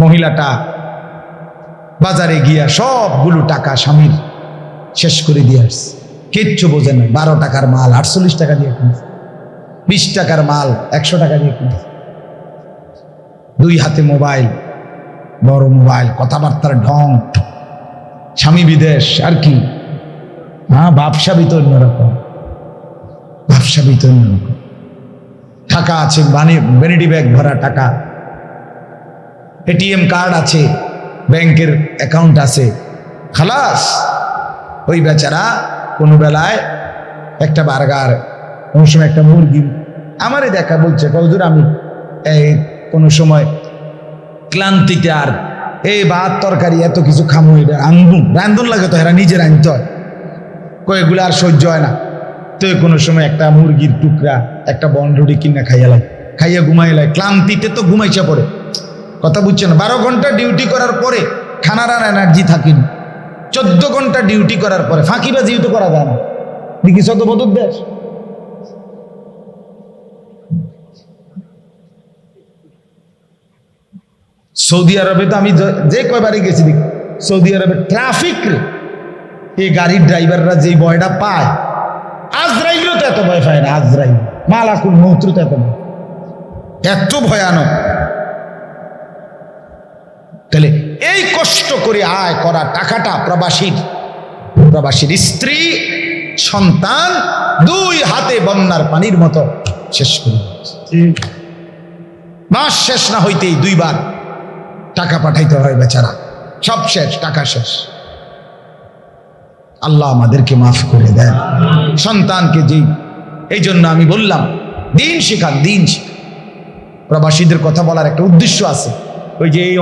মহিলাটা বাজারে গিয়া সবগুলো টাকা স্বামীর শেষ করে দিয়ে আসছে। কিচ্ছু বোঝে না, বারো টাকার মাল, আটচল্লিশ টাকা দিয়ে কিনছে। বিশ টাকার মাল, একশো টাকা দিয়ে কিনছে। দুই হাতে মোবাইল, বড় মোবাইল, কথাবার্তার ঢং। স্বামী বিদেশ, আর কি? হ্যাঁ ব্যবসা তো অন্যরকম। ব্যবসা তো অন্যরকম। টাকা আছে, বানি ভ্যানিটি ব্যাগ ভরা টাকা। এটিএম কার্ড আছে, ব্যাংকের অ্যাকাউন্ট আছে। খালাস, ওই বেচারা কোনো বেলায় একটা বার্গার, কোনো সময় একটা মুরগি আমারই দেখা বলছে কতদূর আমি এই কোনো সময় ক্লান্তিতে আর এই ভাত তরকারি এত কিছু খামো, এটা আনবুন রান্ধন লাগে তো এরা নিজের আনতে হয়। কয়েকগুলো আর সহ্য হয় না। তো কোনো সময় একটা মুরগির টুকরা, একটা বনরুটি কিনা খাইয়া লাগে খাইয়া ঘুমাই লাগে ক্লান্তিতে তো ঘুমাইছে পড়ে। কথা বুঝছেন? বারো ঘণ্টা ডিউটি করার পরে খানার আর এনার্জি থাকেনি চোদ্দ ঘণ্টা ডিউটি করার পরে ফাঁকিবাজিও তো করা যায় না। দেখি শত বদর দেশ? সৌদি আরবে তো আমি যে- যে কয়বারই গেছি দেখি। সৌদি আরবে ট্রাফিক এই গাড়ির ড্রাইভাররা যেই ভয়টা পায়, আজরাইলও তো এত ভয় পায় না, আজরাইল। মালাকুল মৌত্র তো এত ভয়। এত ভয়ানক। তাহলে এই কষ্ট করে আয় করা টাকাটা প্রবাসীর প্রবাসীর স্ত্রী, সন্তান দুই হাতে বন্যার পানির মতো শেষ করে। মাস শেষ না হইতেই দুইবার টাকা পাঠাইতে হয় বেচারা। সব শেষ, টাকা শেষ। আল্লাহ আমাদেরকে মাফ করে দেন। সন্তানকে যেই, এই জন্য আমি বললাম, দিন শিখান দিন শিখান। প্রবাসীদের কথা বলার একটা উদ্দেশ্য আছে। ওই যে এই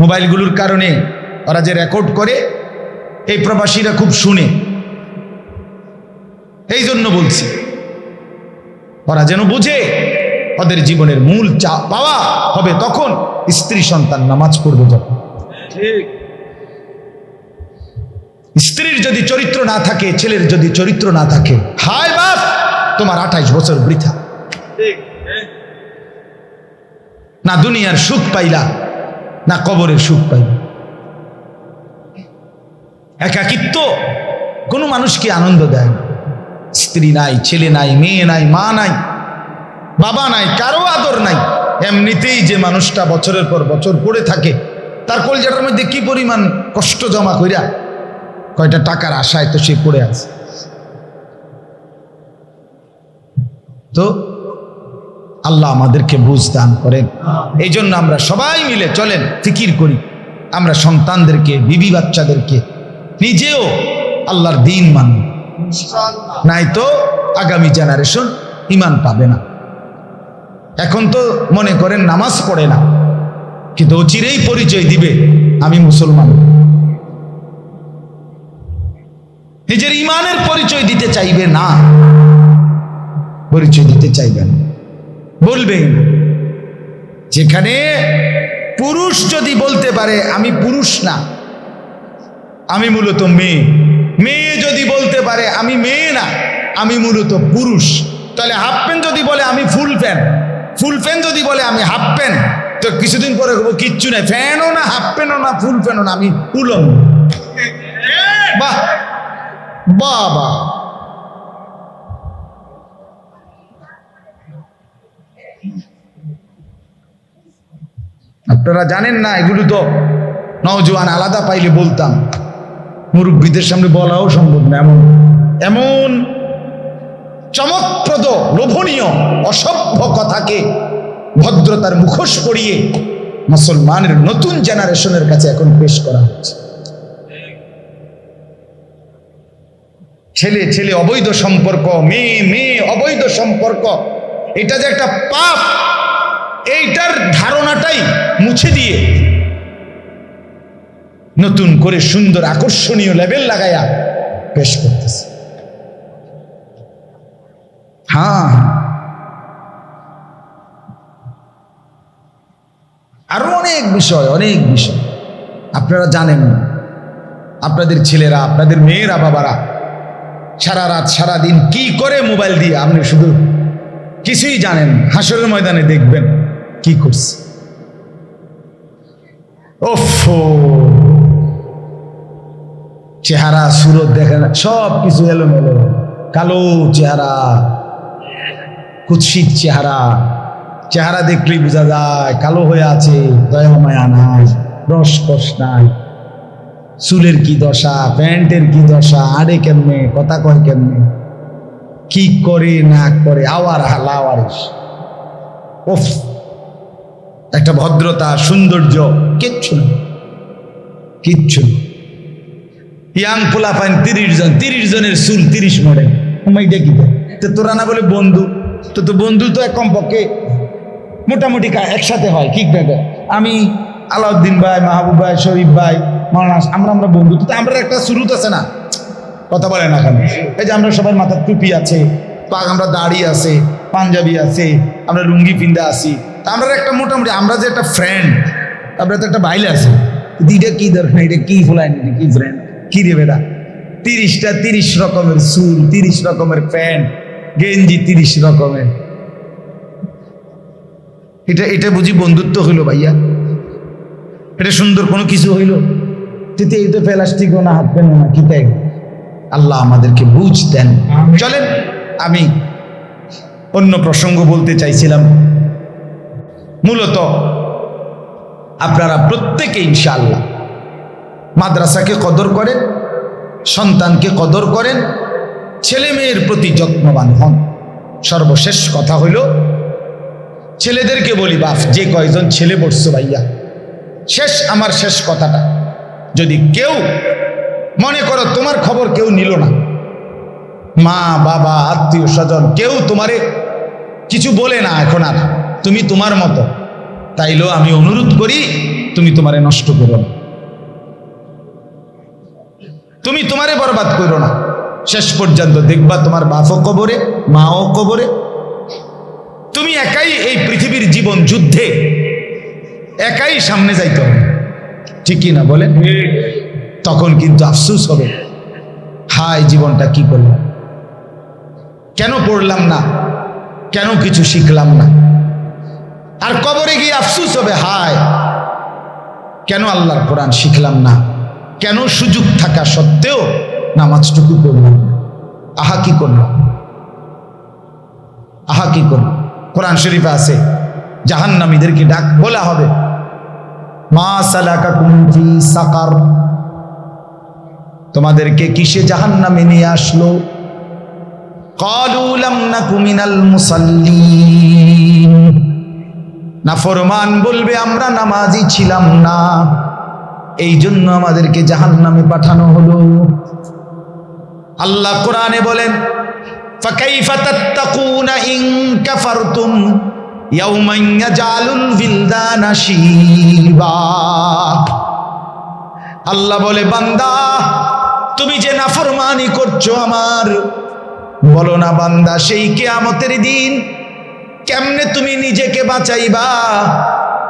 মোবাইলগুলোর কারণে ওরা যে রেকর্ড করে এই প্রবাসীরা খুব শুনে। এই জন্য বলছি ওরা যেন বুঝে ওদের জীবনের মূল চা পাওয়া হবে তখন স্ত্রী সন্তান নামাজ পড়বে যখন। স্ত্রীর যদি চরিত্র না থাকে ছেলের যদি চরিত্র না থাকে হায় বাপ তোমার আঠাইশ বছর বৃথা। না দুনিয়ার সুখ পাইলা না কবরের সুখ পাইলা একাকিত্ব কোনো মানুষকে আনন্দ দেয় না। স্ত্রী নাই, ছেলে নাই, মেয়ে নাই, মা নাই, বাবা নাই, কারও আদর নাই। এমনিতেই যে মানুষটা বছরের পর বছর পড়ে থাকে, তার কলজাটার মধ্যে কি পরিমাণ কষ্ট জমা কইরা কয়টা টাকার আশায় তো সে পড়ে আছে। তো আল্লাহ আমাদেরকে বুঝ দান করেন। এই জন্য আমরা সবাই মিলে চলেন, ফিকির করি। আমরা সন্তানদেরকে, বিবি বাচ্চাদেরকে নিজেও আল্লাহর দিন মানব নাই তো আগামী জেনারেশন ইমান পাবে না। এখন তো মনে করেন নামাজ পড়ে না, কিন্তু অচিরেই পরিচয় দিবে, আমি মুসলমান। নিজের ইমানের পরিচয় দিতে চাইবে না, পরিচয় দিতে চাইবে না। বলবেন, যেখানে পুরুষ যদি বলতে পারে, আমি পুরুষ না, আমি মূলত মেয়ে। মেয়ে যদি বলতে পারে, আমি মেয়ে না, আমি মূলত পুরুষ। তাহলে হাফ প্যান্ট যদি বলে, আমি ফুল প্যান্ট ফুল প্যান্ট যদি বলে, আমি হাফ প্যান্ট তো কিছুদিন পরে কিচ্ছু নাই। ফ্যানও না হাফ প্যান্টও না ফুল প্যান্টও না, আমি উলঙ্গ বাহ বাহ বাহ। আপনারা জানেন না, এগুলো তো নওজোয়ান আলাদা পাইলে বলতাম। মুরব্বীদের সামনে বলাও সম্ভব না, এমন। এমন চমকপ্রদ, লোভনীয়, অসভ্য কথাকে ভদ্রতার মুখোশ পরিয়ে মুসলমানের নতুন জেনারেশনের কাছে এখন পেশ করা হচ্ছে। ছেলে ছেলে, অবৈধ সম্পর্ক, মেয়ে মেয়ে, অবৈধ সম্পর্ক। এটা যে একটা পাপ, এইটার ধারণাটাই মুছে দিয়ে নতুন করে সুন্দর আকর্ষণীয় লেভেল লাগাইয়া পেশ করতেছে। হ্যাঁ। আরও অনেক বিষয় অনেক বিষয়। আপনারা জানেন, আপনাদের ছেলেরা, আপনাদের মেয়েরা, বাবারা, সারা রাত, সারা দিন কি করে মোবাইল দিয়ে, আপনি শুধু কিছুই জানেন হাসরের ময়দানে দেখবেন কি করছে। ওফো। চেহারা, সুরত দেখে না, সব কিছু এলোমেলো। কালো চেহারা, কুৎসিত চেহারা। চেহারা দেখলেই বোঝা যায়, কালো হয়ে আছে, দয়া মায়া নাই কষ নাই। চুলের কি দশা, প্যান্টের কি দশা আড়ে কেমনে, কথা কয় কেমনে। কি করে না করে, আওয়ার হালা আওয়ারিস ওফ একটা ভদ্রতা, সৌন্দর্য, কিচ্ছু না। কিচ্ছু ইয়াং পোলা পাইন তিরিশ জন, তিরিশ জনের চুল তিরিশ মডেল। আমি দেখি তো তোরা না বলে বন্ধু, তো তো বন্ধু তো কমপক্ষে মোটামুটি একসাথে হয়, ঠিক ব্যাপার আমি আলাউদ্দিন ভাই, মাহবুব ভাই শরীফ ভাই মৌলানা আমরা আমরা বন্ধু, তো আমরা একটা শুরুত আছে না? কথা বলে না কেন? এই যে আমরা সবার মাথার টুপি আছে পাক আমরা দাড়ি আছে, পাঞ্জাবি আছে, আমরা লুঙ্গি পিন্দা আছি আমরা একটা মোটামুটি, আমরা যে একটা ফ্রেন্ড আমরা তো একটা বাইলে আছে। এটা কি দরকার এটা কি ফুলাইন এটা কি ফ্রেন্ড কি রে বেটা? তিরিশটা তিরিশ রকমের চুল, তিরিশ রকমের প্যান্ট, গেঞ্জি তিরিশ রকমের। এটা এটা বুঝি বন্ধুত্ব হইল ভাইয়া? এটা সুন্দর কোনো কিছু হইল? এই তো প্লাস্টিক না হাত পেন না, কি তাই? আল্লাহ আমাদেরকে বুঝ দেন। চলেন আমি অন্য প্রসঙ্গ বলতে চাইছিলাম। মূলত আপনারা প্রত্যেকে ইনশাআল্লাহ মাদ্রাসাকে কদর করেন সন্তানকে কদর করেন ছেলে মেয়ের প্রতি যত্নবান হন। সর্বশেষ কথা হইল ছেলেদেরকে বলি বাপ যে কয়জন ছেলে পড়ছো ভাইয়া শেষ আমার শেষ কথাটা। যদি কেউ মনে করো তোমার খবর কেউ নিল না। মা, বাবা, আত্মীয় স্বজন, কেউ তোমারে কিছু বলে না এখন আর। তুমি তোমার মতো। তাইলেও আমি অনুরোধ করি, তুমি তোমারে নষ্ট করো না। তুমি তোমারে বরবাদ করো না। শেষ পর্যন্ত দেখবা তোমার বাপও কবরে, মাও কবরে। তুমি একাই এই পৃথিবীর জীবন যুদ্ধে একাই সামনে যাইতে হবে। ঠিকই না বলেন? তখন কিন্তু আফসুস হবে। হায়, জীবনটা কি করলাম? কেন পড়লাম না? কেন কিছু শিখলাম না? আর কবরে গিয়ে আফসুস হবে, হায়, কেন আল্লাহর কোরআন শিখলাম না? কেন সুযোগ থাকা সত্ত্বেও নামাজটুকু করলাম না? আহা, কি করলাম? আহা, কি করলাম? কোরআন শরীফে আছে, জাহান্নামীদেরকে ডাক, বলা হবে, মা সালাকা কুমফি সাকার। তোমাদেরকে কিসে জাহান নামে নিয়ে আসলো? নাফরমান বলবে আমরা নামাজি ছিলাম না। এই জন্য আমাদেরকে জাহান নামে পাঠানো হলো। আল্লাহ কোরআনে বলেন আল্লাহ বলে বান্দা তুমি যে নাফরমানি করছ আমার, বলো না বান্দা, সেই কেয়ামতের দিন কেমনে তুমি নিজেকে বাঁচাইবা?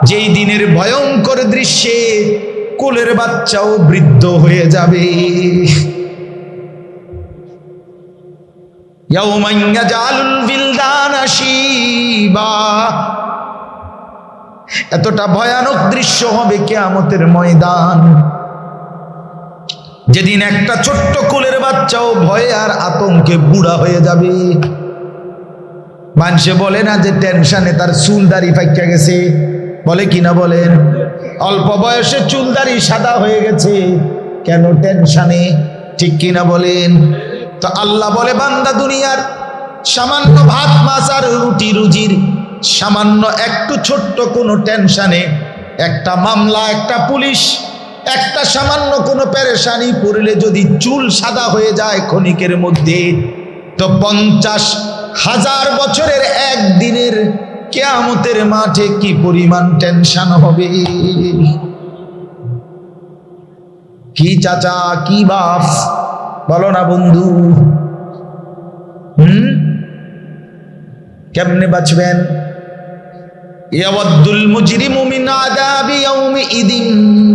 যেই দিনের ভয়ঙ্কর দৃশ্যে কুলের বাচ্চাও বৃদ্ধ হয়ে যাবে। এতটা ভয়ানক দৃশ্য হবে কেয়ামতের ময়দান। যেদিন একটা ছোট্ট কোলের বাচ্চাও ভয়ে আর আতঙ্কে বুড়া হয়ে যাবে। মানুষে বলে না যে টেনশনে তার চুল দাড়ি ফাইকা গেছে। বলে কিনা বলেন? অল্প বয়সে চুল দাড়ি সাদা হয়ে গেছে। কেন টেনশনে? ঠিক কিনা বলেন? তো আল্লাহ বলে, বান্দা দুনিয়ার সামান্য ভাত, মাছ আর রুটি রুজির সামান্য একটু ছোট্ট কোনো টেনশনে একটা মামলা, একটা পুলিশ একটা সামান্য কোনো পেরেশানি পড়লে যদি চুল সাদা হয়ে যায় ক্ষণিকের মধ্যে, তো পঞ্চাশ হাজার বছরের একদিনের কেয়ামতের মাঠে কি পরিমাণ টেনশন হবে? কি চাচা, কি বাপ? বলো না বন্ধু। হুম? কেমনে বাঁচবেন?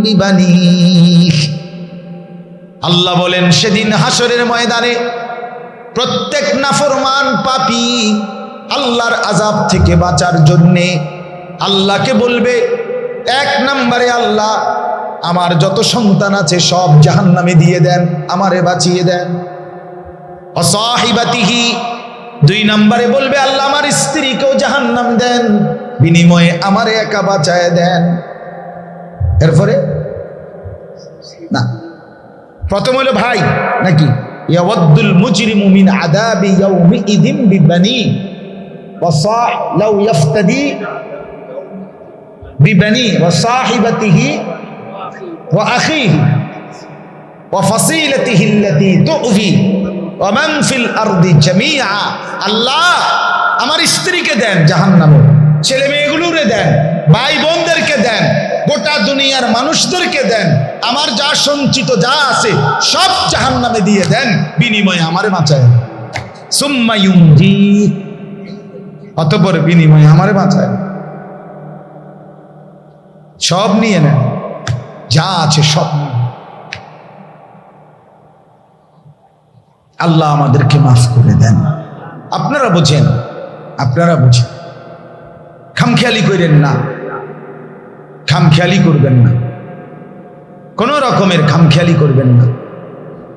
বিবানিহ আল্লাহ বলেন, সেদিন হাসরের ময়দানে প্রত্যেক নাফরমান পাপী আল্লাহর আজাব থেকে বাঁচার জন্যে আল্লাহকে বলবে, এক নম্বরে আল্লাহ আমার যত সন্তান আছে সব জাহান্নামে দিয়ে দেন, আমারে বাঁচিয়ে দেন। অসাহিবাতিহি, দুই নম্বরে বলবে, আল্লাহ আমার স্ত্রীকেও জাহান্নাম দেন। বিনিময়ে আমারে একা বাঁচায় দেন। এরপরে? না। প্রথম হলো ভাই, নাকি? ইয়াওয়াদ্দুল মুজরিমু মিন আদাবি ইয়াউমিইদিন বিবানি। ওয়াসাহ লাউ ইয়াফতাদি বিবানি ওয়াসাহিবাতিহি ওয়া আখিহি ওয়া ফাসিলাতিহি আল্লাতী তুযি ওয়া মান ফিল আরদি আল্লাহ আমার স্ত্রীকে দেন জাহান্নামে। ছেলে মেয়েগুলোরে দেন, ভাই বোনদেরকে দেন, গোটা দুনিয়ার মানুষদেরকে দেন, আমার যা সঞ্চিত যা আছে সব জাহান নামে দিয়ে দেন, বিনিময়ে আমারে বাঁচায়। অতপর বিনিময়ে আমারে বাঁচায়। সব নিয়ে নেন, যা আছে সব আল্লাহ আমাদেরকে মাফ করে দেন। আপনারা বোঝেন, আপনারা বুঝেন। খামখেয়ালি করেন না। খামখেয়ালি করবেন না। কোনো রকমের খামখেয়ালি করবেন না।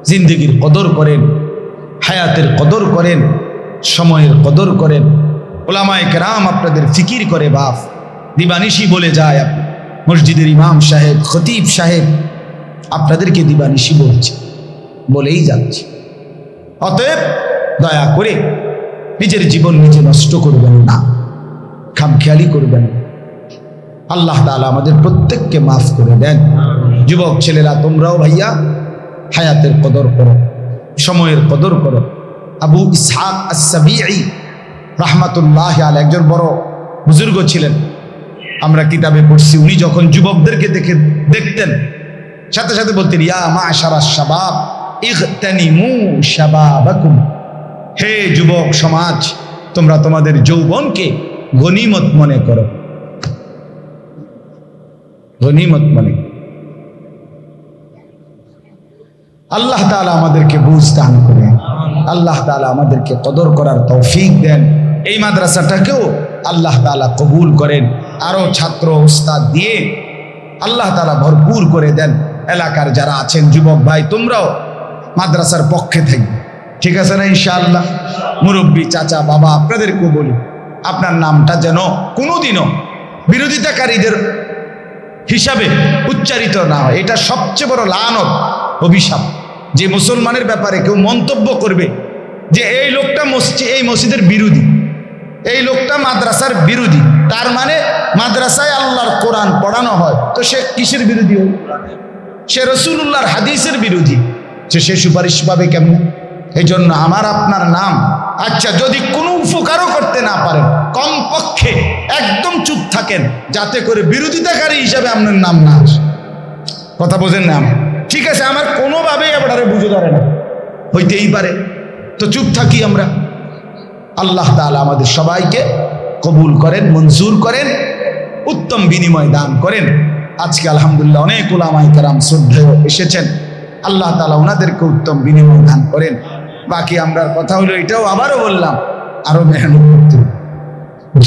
জিন্দগির কদর করেন, হায়াতের কদর করেন, সময়ের কদর করেন। ওলামায় কেরাম আপনাদের ফিকির করে বাপ দিবানিশি বলে যায় মসজিদের ইমাম সাহেব, খতিব সাহেব, আপনাদেরকে দিবানিশি বলছে, বলেই যাচ্ছে। অতএব দয়া করে নিজের জীবন নিজে নষ্ট করবেন না। খামখেয়ালি করবেন। আল্লাহ তাআলা আমাদের প্রত্যেককে মাফ করে দেন। যুবক ছেলেরা, তোমরাও ভাইয়া হায়াতের কদর করো, সময়ের কদর করো। আবু ইসহাক আসাবিআই রাহমাতুল্লাহ আল একজন বড় বুজুর্গ ছিলেন। আমরা কিতাবে পড়ছি, উনি যখন যুবকদেরকে দেখে, দেখতেন, সাথে সাথে বলতেন, ইয়া মা সারা শাবাব হে যুবক সমাজ, তোমরা তোমাদের যৌবনকে গনিমত মনে করো। গনিমত মনে আল্লাহ তাআলা আমাদেরকে বুঝ দান করেন। আল্লাহ তাআলা আমাদেরকে কদর করার তৌফিক দেন। এই মাদ্রাসাটাকেও আল্লাহ তাআলা কবুল করেন। আরও ছাত্র উস্তাদ দিয়ে আল্লাহ তালা ভরপুর করে দেন। এলাকার যারা আছেন, যুবক ভাই, তোমরাও মাদ্রাসার পক্ষে থাকবে। ঠিক আছে না ইনশাআল্লাহ? মুরব্বী, চাচা, বাবা, আপনাদেরকেও বলি। আপনার নামটা যেন কোনোদিনও বিরোধিতাকারীদের হিসাবে উচ্চারিত না হয়। এটা সবচেয়ে বড় লানত, অভিশাপ। যে মুসলমানের ব্যাপারে কেউ মন্তব্য করবে যে, এই লোকটা মসজিদ এই মসজিদের বিরোধী, এই লোকটা মাদ্রাসার বিরোধী। তার মানে মাদ্রাসায় আল্লাহর কোরআন পড়ানো হয়। তো সে কিসের বিরোধী হল? সে রসুল্লাহর হাদিসের বিরোধী। যে সে সুপারিশ পাবে কেমন? এই জন্য আমার, আপনার নাম আচ্ছা যদি কোনো উপকারও করতে না পারেন, কমপক্ষে একদম চুপ থাকেন, যাতে করে বিরোধিতাকারী হিসাবে আপনার নাম না আসে। কথা বোঝেন না ঠিক আছে, আমার কোনোভাবেই আপনারা বুঝে ধরে না। হইতেই পারে। তো চুপ থাকি আমরা। আল্লাহ তাআলা আমাদের সবাইকে কবুল করেন, মঞ্জুর করেন, উত্তম বিনিময় দান করেন। আজকে আলহামদুলিল্লাহ অনেক ওলামাই কারাম শ্রদ্ধেয় এসেছেন। আল্লাহ তাআলা ওনাদেরকে উত্তম বিনিময় দান করেন। বাকি আমরা কথা হলো এটাও আবারও বললাম, আরও মেহনত করতে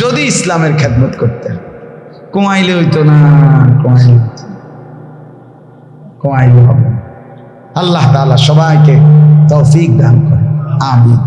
যদি ইসলামের খেদমত করতে। কমাইলে হইতো না, কমাইলে কমাইলে হবে আল্লাহ তালা সবাইকে তৌফিক দান করে আমিন।